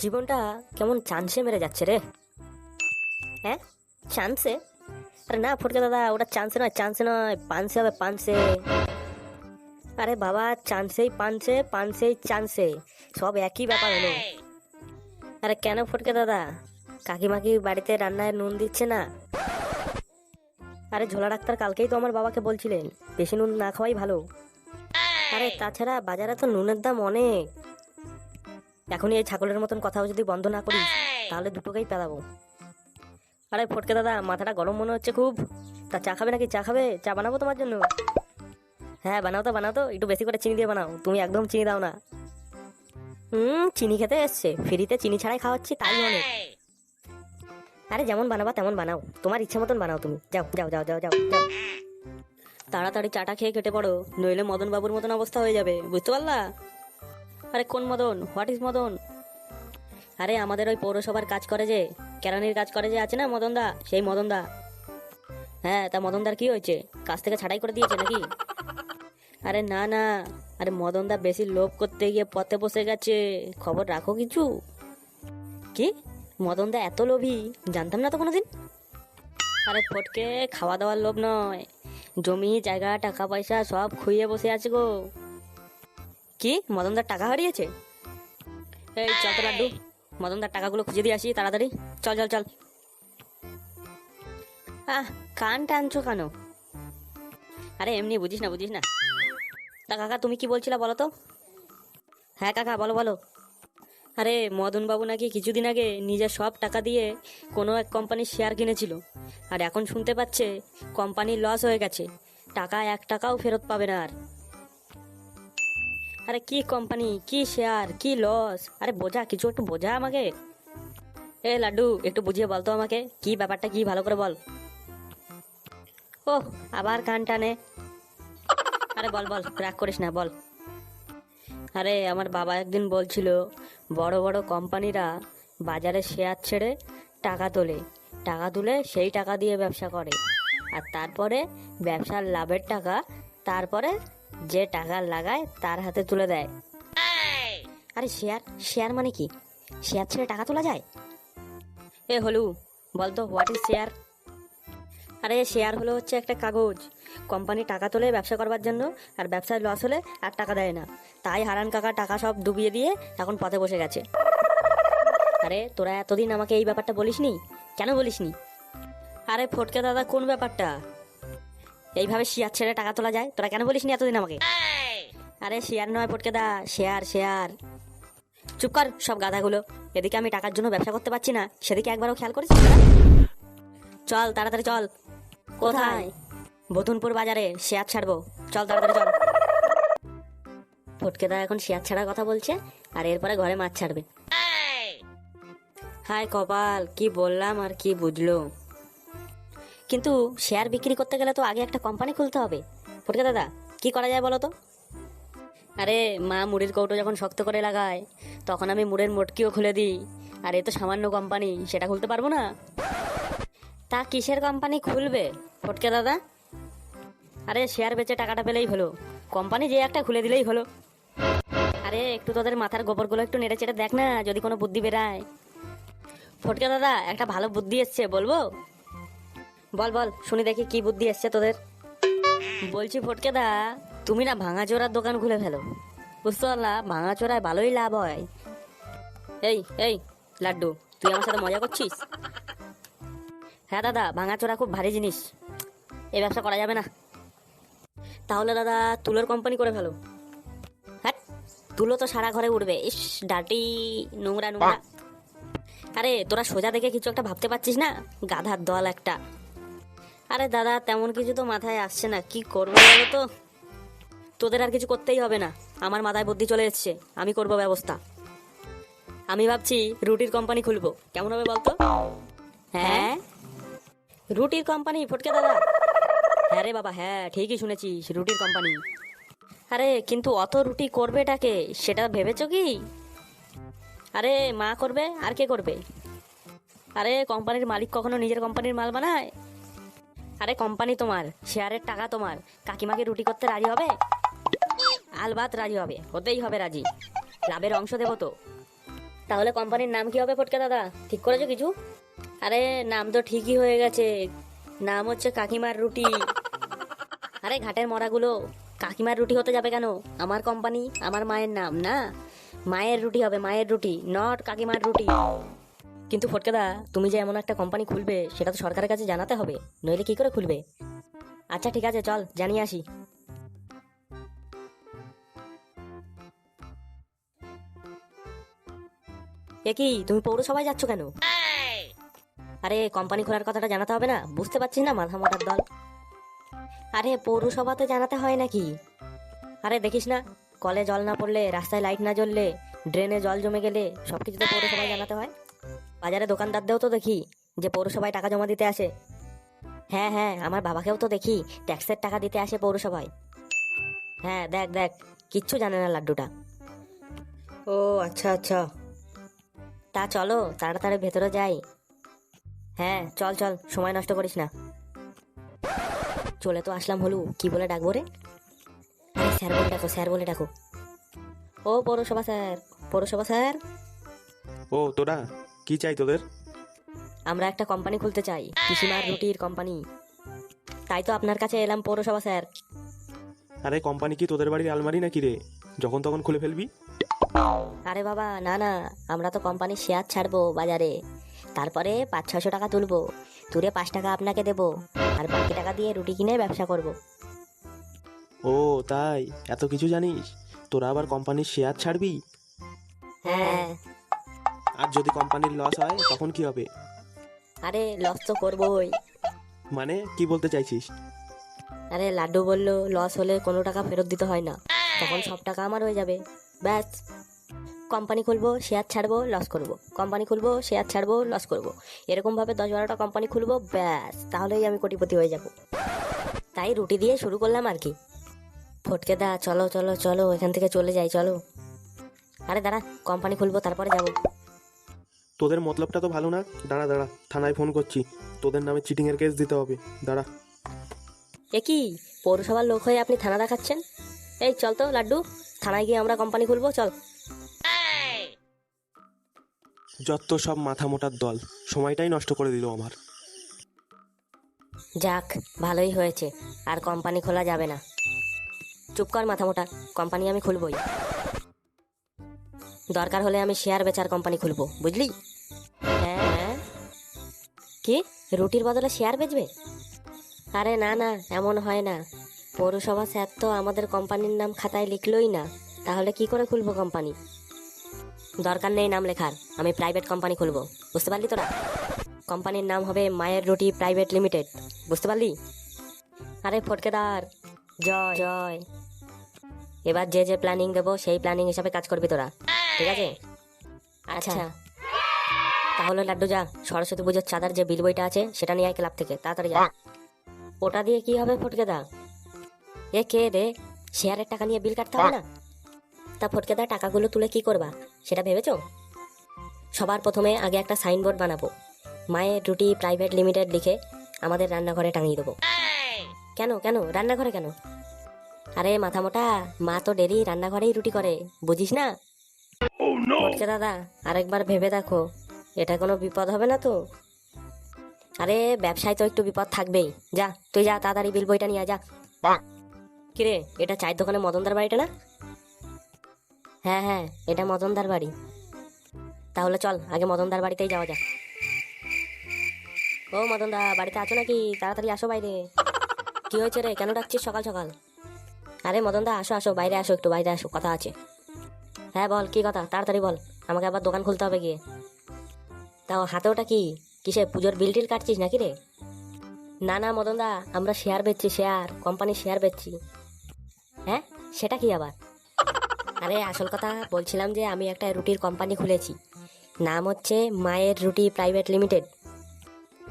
জীবনটা কেমন চান্সে মেরে যাচ্ছে রে? হ্যাঁ? চান্সে? আরে না ফটকে দাদা, ওটা চান্সে নয় চান্সে নয়, পানসে হবে পানসে। আরে বাবা, চান্সেই পানসে, পানসেই চান্সে। সব একই ব্যাপার হলো। আরে কেন ফটকে দাদা? কাকিমাকি বাড়িতে রান্নায় নুন দিচ্ছে না? আরে ঝোলা ডাক্তার কালকেই তো আমার বাবাকে বলছিলেন, বেশি নুন না খাওয়াই ভালো। আরে তাছাড়া বাজারে তো নুনের দাম অনেক। এখনই এই ছাগলের মতন কথাও যদি বন্ধ না করিস তাহলে দুটোকেই পেলাবো। আরে ফটকে দাদা মাথাটা গরম মনে হচ্ছে খুব। তা চা খাবে নাকি? চা খাবে? চা বানাবো তোমার জন্য? হ্যাঁ বানাও তো বানাও তো। একটু বেশি করে চিনি দিয়ে বানাও। তুমি একদম চিনি দাও না। হুম চিনি খেতে এসছে। ফ্রিতে চিনি ছাড়াই খাওয়াচ্ছি তাই অনেক। আরে যেমন বানাবা তেমন বানাও। তোমার ইচ্ছে মতন বানাও তুমি। যাও যাও যাও যাও যাও যাও। তাড়াতাড়ি চাটা খেয়ে কেটে পড়ো নইলে মদন বাবুর মতন অবস্থা হয়ে যাবে। বুঝতে পারলা? আরে কোন মদন? What is Madan? আরে আমাদের ওই পৌরসভার কাজ করে যে, কেরানির কাজ করে যে আছে না মদন দা? সেই মদন দা। হ্যাঁ তা মদনদার কি হয়েছে? কাজ থেকে ছাড়াই করে দিয়েছে নাকি? আরে না না। আরে মদন দা বেশি লোভ করতে গিয়ে পথে বসে গেছে। খবর রাখো কিছু। কি? মদন দা এত লোভী? জানতাম না তো কোনোদিন। আরে ফটকে খাওয়া দাওয়ার লোভ নয়। জমি, জায়গা, টাকা পয়সা সব খুইয়ে বসে আছে গো। কি? মদনদার টাকা হারিয়েছে? এই, চল তো লাড্ডু, মদনদার টাকাগুলো খুঁজে দিয়ে আসি তাড়াতাড়ি। চল চল চল। আহ, কান টানছো কেন? আরে, এমনি বুঝিস না বুঝিস না। তা কাকা, তুমি কি বলছিলা বলো তো? হ্যাঁ কাকা, বলো বলো। আরে মদন বাবু নাকি কিছুদিন আগে নিজের সব টাকা দিয়ে কোনো এক কোম্পানির শেয়ার কিনেছিল। আর এখন শুনতে পাচ্ছে, কোম্পানির লস হয়ে গেছে। টাকা এক টাকাও ফেরত পাবে না আর। আরে কি কোম্পানি কি শেয়ার কি লস আরে বোঝা, কিছু একটু বোঝা আমাকে। এ লাড্ডু, একটু বুঝিয়ে বলতো আমাকে, কি ব্যাপারটা, কি ভালো করে বল। ও আবার কান টানে। আরে বল বল, রাগ করিস না, বল। আরে আমার বাবা একদিন বলছিল, বড় বড় কোম্পানিরা বাজারে শেয়ার ছেড়ে টাকা তোলে। টাকা তুলে সেই টাকা দিয়ে ব্যবসা করে। আর তারপরে ব্যবসার লাভের টাকা, তারপরে যে টাকা লাগায়, তার হাতে তুলে দেয়। আরে, শেয়ার? শেয়ার মানে কি? শেয়ার ছেড়ে টাকা তোলা যায়? এ, হলু, বলতো হোয়াট ইজ শেয়ার? আরে, শেয়ার হলো হচ্ছে একটা কাগজ। কোম্পানি টাকা তোলে ব্যবসা করবার জন্য, আর ব্যবসায় লস হলে আর টাকা দেয় না। তাই হারান কাকা টাকা সব ডুবিয়ে দিয়ে এখন পথে বসে গেছে। আরে, তোরা এতদিন আমাকে এই ব্যাপারটা বলিসনি? কেন বলিসনি? আরে, ফটকে দাদা, কোন ব্যাপারটা? এইভাবে শেয়ার ছেড়ে টাকা তোলা যায়? তোরা কেন বলিসনি এতদিন আমাকে? আরে শেয়ার নয় ফটকে দা, শেয়ার শেয়ার। চুপ কর সব গাধাগুলো। এদিকে আমি টাকার জন্য ব্যবসা করতে পারছি না। সেদিকে একবারও খেয়াল করেছিস? চল, তাড়াতাড়ি চল। কোথায়? বতুনপুর বাজারে, শেয়ার ছাড়বো। চল, তাড়াতাড়ি চল। ফটকেদা এখন শেয়ার ছাড়ার কথা বলছে, আর এরপরে ঘরে মাছ ছাড়বে। হাই কপাল, কি বললাম আর কি বুঝলো? কিন্তু শেয়ার বিক্রি করতে গেলে তো আগে একটা কোম্পানি খুলতে হবে। ফটকে দাদা কি করা যায় বলো তো? আরে মা মুড়ির কৌটো যখন শক্ত করে লাগায় তখন আমি মুড়ের মোটকিও খুলে দিই। আর এ তো সামান্য কোম্পানি সেটা খুলতে পারব না? তা কিসের কোম্পানি খুলবে ফটকে দাদা? আরে শেয়ার বেচে টাকাটা পেলেই হলো। কোম্পানি যে একটা খুলে দিলেই হলো। আরে একটু তোদের মাথার গোবরগুলো একটু নেড়ে চেড়ে দেখ না যদি কোনো বুদ্ধি বেরায়। ফটকে দাদা একটা ভালো বুদ্ধি এসছে বলব? বল বল, শুনি দেখি কি বুদ্ধি এসছে তোদের। বলছি ফটকে দা তুমি না ভাঙা চোরার দোকান খুলে ফেলো। বুঝতে পারলা ভাঙা চোরায় ভালোই লাভ হয়। এই এই, লাড্ডু, তুই আমার সাথে মজা করছিস? হ্যাঁ দাদা, ভাঙাচোরা খুব ভারী জিনিস। এই ব্যবসা করা যাবে না। তাহলে, দাদা, তুলোর কোম্পানি করে ফেলো। হ্যাঁ তুলো তো সারা ঘরে উঠবে। ইস, ডাটি, নোংরা নোংরা। আরে, তোরা সোজা দেখে কিছু একটা ভাবতে পারছিস না? গাধার দল একটা। আরে দাদা, তেমন কিছু তো মাথায় আসছে না। কি করব বলো তো? তোদের আর কিছু করতেই হবে না। আমার মাথায় বুদ্ধি চলে এসছে। আমি করব ব্যবস্থা। আমি ভাবছি রুটির কোম্পানি খুলবো। কেমন হবে বলতো? হ্যাঁ? রুটির কোম্পানি, ফটকে দাদা। হ্যাঁ রে বাবা হ্যাঁ ঠিকই শুনেছিস, রুটির কোম্পানি। আরে, কিন্তু অত রুটি করবেটাকে সেটা ভেবেছো কি? আরে, মা করবে? আর কে করবে? আরে, কোম্পানির মালিক কখনো নিজের কোম্পানির মাল বানায়? আরে কোম্পানি তোমার, শেয়ারের টাকা তোমার। কাকিমাকে রুটি করতে রাজি হবে? আলবাত রাজি হবে, হতেই হবে রাজি। লাভের অংশ দেবো তো। তাহলে কোম্পানির নাম কি হবে ফটকে দাদা? ঠিক করেছ কিছু? আরে, নাম তো ঠিকই হয়ে গেছে। নাম হচ্ছে কাকিমার রুটি। আরে, ঘাটের মরাগুলো, কাকিমার রুটি হতে যাবে কেন? আমার কোম্পানি, আমার মায়ের নাম, না? মায়ের রুটি হবে, মায়ের রুটি, নট কাকিমার রুটি। কিন্তু ফটকেদা, তুমি যে এমন একটা কোম্পানি খুলবে, সেটা তো সরকারের কাছে জানাতে হবে, নইলে কি করে খুলবে? আচ্ছা ঠিক আছে, চল, জানিয়ে আসি। এ কি, তুমি পৌরসভায় যাচ্ছ কেন? আরে কোম্পানি খোলার কথাটা জানাতে হবে না, বুঝতে পারছিস না, মাথা মোটার দল। আরে, পৌরসভাতে জানাতে হয় নাকি? আরে, দেখিস না, কলে জল না পড়লে, রাস্তায় লাইট না জ্বললে ড্রেনে জল জমে গেলে সব কিছুতে পৌরসভায় জানাতে হয়। বাজারে দোকানদারদেরও তো দেখি যে পৌরসভায় টাকা জমা দিতে আসে। হ্যাঁ হ্যাঁ আমার বাবাকেও তো দেখি ট্যাক্সের টাকা দিতে আসে পৌরসভায়। হ্যাঁ দেখ দেখ কিচ্ছু জানে না লাড্ডুটা। ও আচ্ছা আচ্ছা। তা চলো তাড়াতাড়ি ভেতরে যাই। হ্যাঁ চল চল সময় নষ্ট করিস না। চলে তো আসলাম হলু কি বলে ডাকবো রে? স্যার বলে ডাকো স্যার বলে ডাকো। ও পৌরসভা স্যার পৌরসভা স্যার। ও তোরা? কি চাই তোদের? আমরা একটা কোম্পানি খুলতে চাই পিসিমার রুটির কোম্পানি তাই তো আপনার কাছে এলাম পৌরসভা স্যার। আরে কোম্পানি কি তোদের বাড়ির আলমারি নাকি রে? যখন তখন খুলে ফেলবি। আরে বাবা না না আমরা তো কোম্পানির শেয়ার ছাড়বো বাজারে। তারপরে পাঁচ ছশো টাকা তুলবো। তুলে পাঁচ টাকা আপনাকে দেবো। আর বাকি টাকা দিয়ে রুটি কিনে ব্যবসা করব। ও তাই? এত কিছু জানিস? তোরা আবার কোম্পানির শেয়ার ছাড়বি? হ্যাঁ। আর যদি কোম্পানির লস হয় তখন কি হবে? আরে লস তো করবোই। মানে কি বলতে চাইছিস? আরে লাড্ডু বলল লস হলে কোনো টাকা ফেরত দিতে হয় না। তখন সব টাকা আমার হয়ে যাবে। ব্যাস। কোম্পানি খুলবো শেয়ার ছাড়বো লস করব। কোম্পানি খুলবো শেয়ার ছাড়বো লস করব। এরকম ভাবে দশ বারোটা কোম্পানি খুলবো ব্যাস। তাহলেই আমি কোটিপতি হয়ে যাব। তাই রুটি দিয়ে শুরু করলাম আর কি। ফটকে দা চলো চলো চলো এখান থেকে চলে যাই চলো। আরে দাঁড়া কোম্পানি খুলবো তারপরে যাব। তোদের মতলবটা তো ভালো না? দাঁড়া দাঁড়া থানায় ফোন করছি। তোদের নামে চিটিংয়ের কেস দিতে হবে। দাঁড়া। এ কি পৌরসভার লোক হয়ে আপনি থানা দেখাচ্ছেন? এই চল তো লাড্ডু। থানায় গিয়ে আমরা কোম্পানি খুলবো চল। যত সব মাথা মোটার দল সময়টাই নষ্ট করে দিল আমার। যাক ভালোই হয়েছে আর কোম্পানি খোলা যাবে না। চুপ কর মাথা মোটা কোম্পানি আমি খুলবই। দরকার হলে আমি শেয়ার বেচার কোম্পানি খুলবো বুঝলি? কি? রুটির বদলে শেয়ার বেচবে? আরে না না এমন হয় না। পৌরসভা স্যার তো আমাদের কোম্পানির নাম খাতায় লিখলই না। তাহলে কি করে খুলবো কোম্পানি? দরকার নেই নাম লেখার আমি প্রাইভেট কোম্পানি খুলবো। বুঝতে পারলি তোরা? কোম্পানির নাম হবে মায়ের রুটি প্রাইভেট লিমিটেড বুঝতে পারলি? আরে ফটকেদার জয়। জয়। এবার যে যে প্ল্যানিং দেবো সেই প্ল্যানিং হিসাবে কাজ করবি তোরা। ঠিক আছে? আচ্ছা। তাহলে লাড্ডু যা সরস্বতী পুজোর চাঁদার যে বিল বইটা আছে সেটা নিয়ে আয় ক্লাব থেকে তাড়াতাড়ি যা। ওটা দিয়ে কি হবে ফটকেদা এ কে রে শেয়ারের টাকা নিয়ে বিল কাটতে হবে না? তা ফটকে দা টাকাগুলো তুলে কি করবা সেটা ভেবেছো? সবার প্রথমে আগে একটা সাইনবোর্ড বানাবো। মায়ের রুটি প্রাইভেট লিমিটেড লিখে আমাদের রান্নাঘরে টাঙিয়ে দেবো। কেন কেন রান্নাঘরে কেন? আরে মাথা মোটা মা তো ডেলি রান্নাঘরেই রুটি করে বুঝিস না? করছে দাদা আরেকবার ভেবে দেখো। এটা কোনো বিপদ হবে না তো? আরে ব্যবসায় তো একটু বিপদ থাকবেই। যা তুই যা তাড়াতাড়ি বিল বইটা নিয়ে যা। কিরে এটা চায়ের দোকানে মদনদার বাড়িটা না? হ্যাঁ হ্যাঁ এটা মদনদার বাড়ি। তাহলে চল আগে মদনদার বাড়িতেই যাওয়া যাক। ও মদনদা বাড়িতে আছো নাকি? তাড়াতাড়ি আসো বাইরে। কি হয়েছে রে? কেন ডাকছিস সকাল সকাল? আরে মদনদা আসো আসো বাইরে আসো একটু বাইরে আসো কথা আছে। হ্যাঁ বল কি কথা? তাড়াতাড়ি বল আমাকে আবার দোকান খুলতে হবে গিয়ে। তাও হাতে ওটা কি? কিসে পুজোর বিল টিল কাটছিস নাকি রে? না না মদনদা আমরা শেয়ার বেচছি শেয়ার কোম্পানির শেয়ার বেচছি। হ্যাঁ? সেটা কি আবার? আরে, আসল কথা বলছিলাম যে আমি একটা রুটির কোম্পানি খুলেছি। নাম হচ্ছে মায়ের রুটি প্রাইভেট লিমিটেড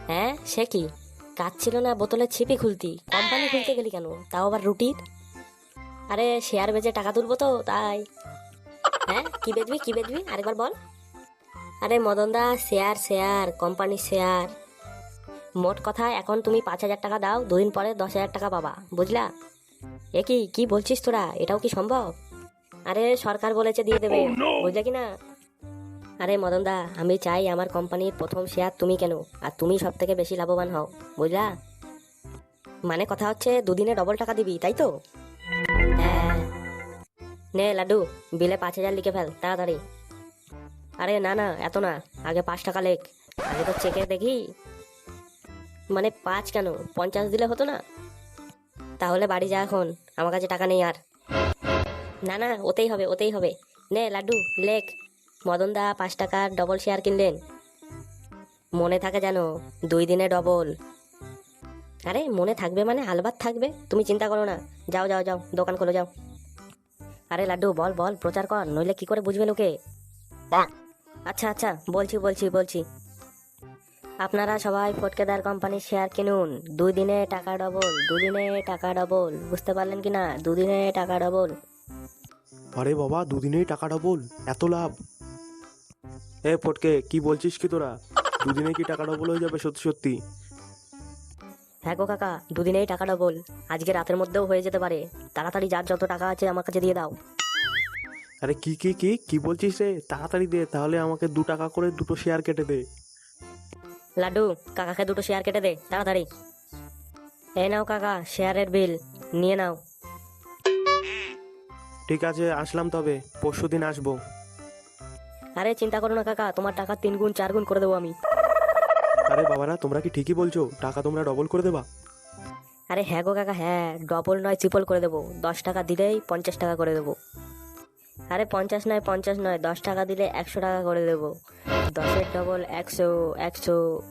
হ্যাঁ? সে কি? কাজ ছিল না বোতলের ছিপি খুলতি। কোম্পানি খুলতে গেলি কেন? তাও আবার রুটির? আরে শেয়ার বেচে টাকা তুলবো তো, তাই। হ্যাঁ? কি বেচবি কি বেচবি? আরেকবার বল। আরে মদনদা শেয়ার শেয়ার কোম্পানি শেয়ার। মোট কথা এখন তুমি পাঁচ হাজার টাকা দাও দুদিন পরে দশ হাজার টাকা পাবা বুঝলা? এ কি কি বলছিস তোরা? এটাও কি সম্ভব? আরে সরকার বলেছে দিয়ে দেবে বুঝলে কি না আরে মদন দা আমি চাই আমার কোম্পানির প্রথম শেয়ার তুমি কেন আর তুমি সব থেকে বেশি লাভবান হও বুঝলা? মানে কথা হচ্ছে দুদিনে ডবল টাকা দিবি তাই তো? হ্যাঁ। নে লাড্ডু বিলে পাঁচ হাজার লিখে ফেল তাড়াতাড়ি। আরে না না, এত না। আগে পাঁচ টাকা লেখ। আগে তো চেকে দেখি। মানে পাঁচ কেন? পঞ্চাশ দিলে হতো না? তাহলে বাড়ি যা এখন। আমার কাছে টাকা নেই আর। না না, ওতেই হবে ওতেই হবে। নে, লাড্ডু, লেখ। মদন দা পাঁচ টাকার ডবল শেয়ার কিনলেন। মনে থাকে যেন দুই দিনে ডবল আরে, মনে থাকবে মানে আলবাত থাকবে? তুমি চিন্তা করো না। যাও যাও যাও, দোকান খোলো যাও। আরে লাড্ডু, বল বল, প্রচার কর, নইলে কি করে বুঝবে লোকে আচ্ছা আচ্ছা বলছি বলছি বলছি। আপনারা সবাই ফটকেদার কোম্পানির শেয়ার কিনুন। দুই দিনে টাকা ডবল দুদিনে টাকা ডবল বুঝতে পারলেন কি না? দুদিনে টাকা ডবল আরে বাবা দুদিনেই টাকা ডবল এত লাভ। এ ফটকে কি বলছিস কি তোরা? দুদিনে কি টাকা ডবল হয়ে যাবে সত্যি সত্যি? হ্যাঁ গো কাকা দুদিনেই টাকা ডবল আজকে রাতের মধ্যেও হয়ে যেতে পারে। তাড়াতাড়ি যার যত টাকা আছে আমার কাছে দিয়ে দাও। আরে কি কি কি? কি বলছিস রে? তাড়াতাড়ি দে তাহলে আমাকে দু টাকা করে দুটো শেয়ার কেটে দে। লাড্ডু কাকাকে দুটো শেয়ার কেটে দে তাড়াতাড়ি। এই নাও কাকা শেয়ারের বিল নিয়ে নাও। ঠিক আছে আসলাম তবে পরশু দিন আসব। আরে চিন্তা করো না কাকা তোমার টাকা তিন গুণ চার গুণ করে দেবো আমি। আরে বাবারা তোমরা কি ঠিকই বলছো? টাকা তোমরা ডবল করে দেবা? আরে হ্যাঁ গো কাকা হ্যাঁ ডবল নয় ট্রিপল করে দেবো। দশ টাকা দিলেই পঞ্চাশ টাকা করে দেবো। আরে পঞ্চাশ নয় পঞ্চাশ নয় দশ টাকা দিলে একশো টাকা করে দেবো। দশের ডবল একশো একশো।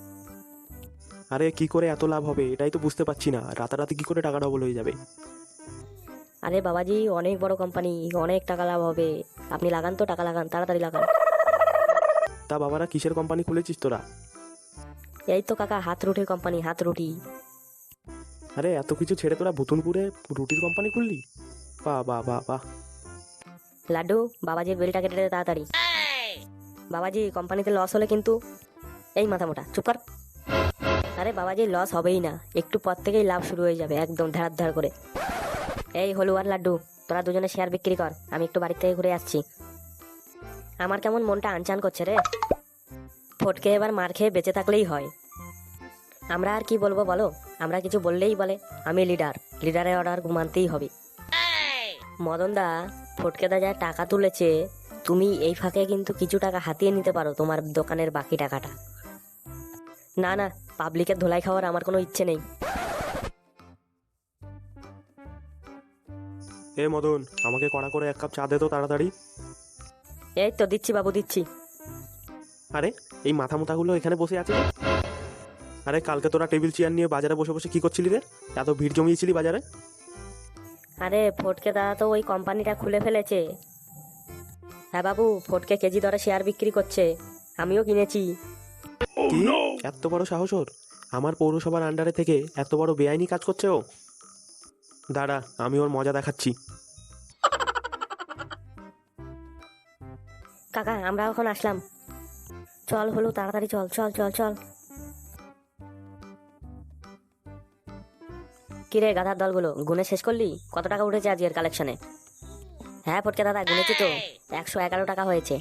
আরে কি করে এত লাভ হবে? এটাই তো বুঝতে পারছি না। রাতারাতি কি করে টাকা ডবল হয়ে যাবে? আরে বাবাজি অনেক বড় কোম্পানি অনেক টাকা লাভ হবে। আপনি লাগান তো টাকা লাগান তাড়াতাড়ি লাগান। তা বাবারা কিসের কোম্পানি খুলেছিস তোরা? এই তো কাকা হাত রুটির কোম্পানি হাত রুটি। আরে এত কিছু ছেড়ে তোরা ভুতুনপুরে রুটির কোম্পানি খুললি? বা বা বাহ বাহ। লাড্ডু, বাবাজির বিলটা কেটে তাড়াতাড়ি। বাবাজি কোম্পানিতে লস হলে কিন্তু এই মাথা মোটা, চুপ কর। আরে বাবাজি লস হবেই না, একটু পর থেকেই লাভ শুরু হয়ে যাবে, একদম ধার ধার করে। এই হলু আর লাড্ডু, তোরা দুজনে শেয়ার বিক্রি কর, আমি একটু বাড়ি থেকে ঘুরে আসছি। আমার কেমন মনটা আনচান করছে রে? ফটকে এবার মার খেয়ে বেঁচে থাকলেই হয়। আমরা আর কি বলব বলো? আমরা কিছু বললেই বলে, আমি লিডার লিডারের অর্ডার মানতেই হবে। মদনদা ফটকেদা যা টাকা তুলেছে তুমি এই ফাঁকে কিন্তু কিছু টাকা হাতিয়ে নিতে পারো তোমার দোকানের বাকি টাকাটা। না না পাবলিকের ধোলাই খাওয়ার আমার কোনো ইচ্ছে নেই। এ মদন আমাকে কড়া করে এক কাপ চা দে তো তাড়াতাড়ি। এই তো দিচ্ছি বাবু দিচ্ছি। আরে এই মাথা মোটাগুলো এখানে বসে আছে? আরে কালকে তোরা টেবিল চেয়ার নিয়ে বাজারে বসে বসে কি করছিলি রে? এত ভিড় জমিয়েছিলি বাজারে? আরে ফটকে দাদা তো ওই কোম্পানিটা খুলে ফেলেছে। হ্যাঁ বাবু ফটকে কেজি দরে শেয়ার বিক্রি করছে। আমিও কিনেছি। কি? এত বড় সাহস ওর? আমার পৌরসভার আন্ডারে থেকে এত বড় বেআইনি কাজ করছে ও? দাঁড়া আমি ওর মজা দেখাচ্ছি। কাকা আমরা এখন আসলাম। চল হলো তাড়াতাড়ি চল চল চল চল। কিরে গাধার দলগুলো, গুনে শেষ করলি? কত টাকা উঠেছে আজকের কালেকশনে হ্যাঁ ফটকে দাদা, গুনেছি তো। একশো এগারো টাকা হয়েছে।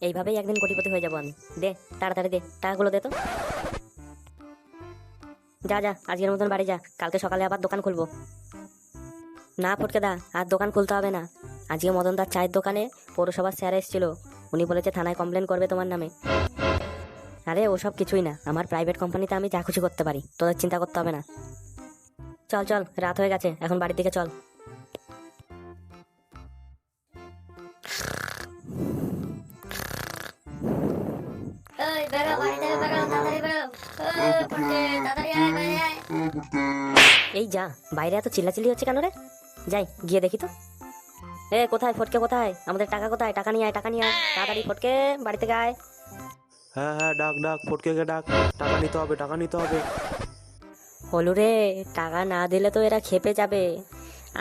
এইভাবেই একদিন কোটিপতি হয়ে যাব আমি। দে, তাড়াতাড়ি দে, টাকাগুলো দে তো। যা যা, আজকের মতন বাড়ি যা। কালকে সকালে আবার দোকান খুলবো। না, ফটকে দা, আর দোকান খুলতে হবে না। আজকে মদনদার চায়ের দোকানে পৌরসভার স্যার এসেছিল। উনি বলেছে থানায় কমপ্লেন করবে তোমার নামে। আরে, ওসব কিছুই না। আমার প্রাইভেট কোম্পানিতে আমি যা খুশি করতে পারি। তোদের চিন্তা করতে হবে না। চল চল রাত হয়ে গেছে এখন বাড়ির দিকে চল। এই যা বাইরে এত চিল্লাচিল্লি হচ্ছে কেন রে? যাই গিয়ে দেখি তো। এ কোথায় ফটকে কোথায়? আমাদের টাকা কোথায়? টাকা নিয়ে আয় টাকা নিয়ে আয়। তাড়াতাড়ি ফটকে বাড়ি থেকে আয়। হ্যাঁ হ্যাঁ ডাক ডাক ফটকে ডাক। টাকা নিতে হবে টাকা নিতে হবে। হলু রে টাকা না দিলে তো এরা খেপে যাবে।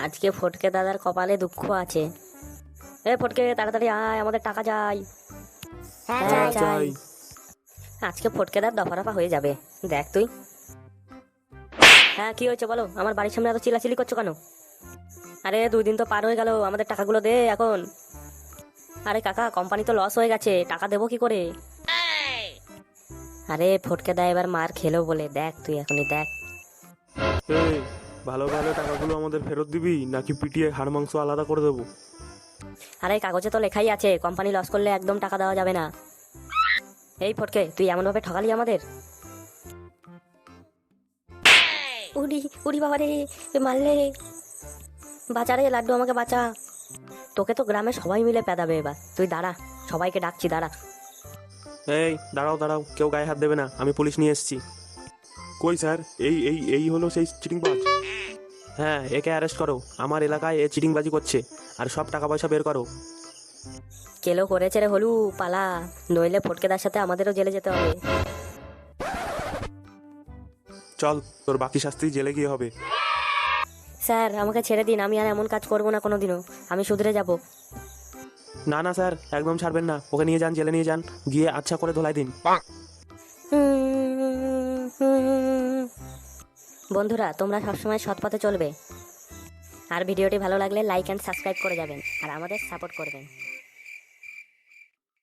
আজকে ফটকে দাদার কপালে দুঃখ আছে। এ ফটকে তাড়াতাড়ি আয় আমাদের টাকা চাই। হ্যাঁ হ্যাঁ, যাই আজকে ফটকে দার দফা রফা হয়ে যাবে। দেখ তুই। হ্যাঁ কি হয়েছে বলো? আমার বাড়ির সামনে এত চিলাচিলি করছ কেন? আরে দুই দিন তো পার হয়ে গেল আমাদের টাকাগুলো দে এখন। আরে কাকা কোম্পানি তো লস হয়ে গেছে টাকা দেবো কি করে? আরে ফটকে দেয় এবার মার খেলো বলে। দেখ তুই এখনই দেখ। এই ভালো ভালো টাকাগুলো আমাদের ফেরত দিবি নাকি পিটিয়ে হাড় মাংস আলাদা করে দেবো? আরে কাগজে তো লেখাই আছে কোম্পানি লস করলে একদম টাকা দেওয়া যাবে না। এই ফটকে তুই এমনভাবে ঠকালি আমাদের? উড়ি উড়ি বাবা রে মারলে। বাঁচা রে লাড্ডু আমাকে বাঁচা। তোকে তো গ্রামে সবাই মিলে পেদাবে এবার। তুই দাঁড়া সবাইকে ডাকছি দাঁড়া। এই দাঁড়াও দাঁড়াও কেউ গায়ে হাত দেবে না আমি পুলিশ নিয়ে এসেছি। কই স্যার? এই এই এই হলো সেই চিটিংবাজ। হ্যাঁ একে অ্যারেস্ট করো। আমার এলাকায় এ চিটিংবাজি করছে। আর সব টাকা পয়সা বের করো। কেলো করেছে রে হলু পালা। নইলে ফটকেদার সাথে আমাদেরও জেলে যেতে হবে। চল তোর বাকি শাস্তি জেলে গিয়ে হবে। স্যার আমাকে ছেড়ে দিন। আমি আর এমন কাজ করব না কোনোদিনও। আমি শুধরে যাব। না না স্যার একদম ছাড়বেন না। ওকে নিয়ে যান জেলে নিয়ে যান। গিয়ে আচ্ছা করে ধোলাই দিন। বন্ধুরা, তোমরা সবসময় সৎ পথে চলবে। আর ভিডিওটি ভালো লাগলে লাইক অ্যান্ড সাবস্ক্রাইব করে যাবেন। আর আমাদের সাপোর্ট করবেন।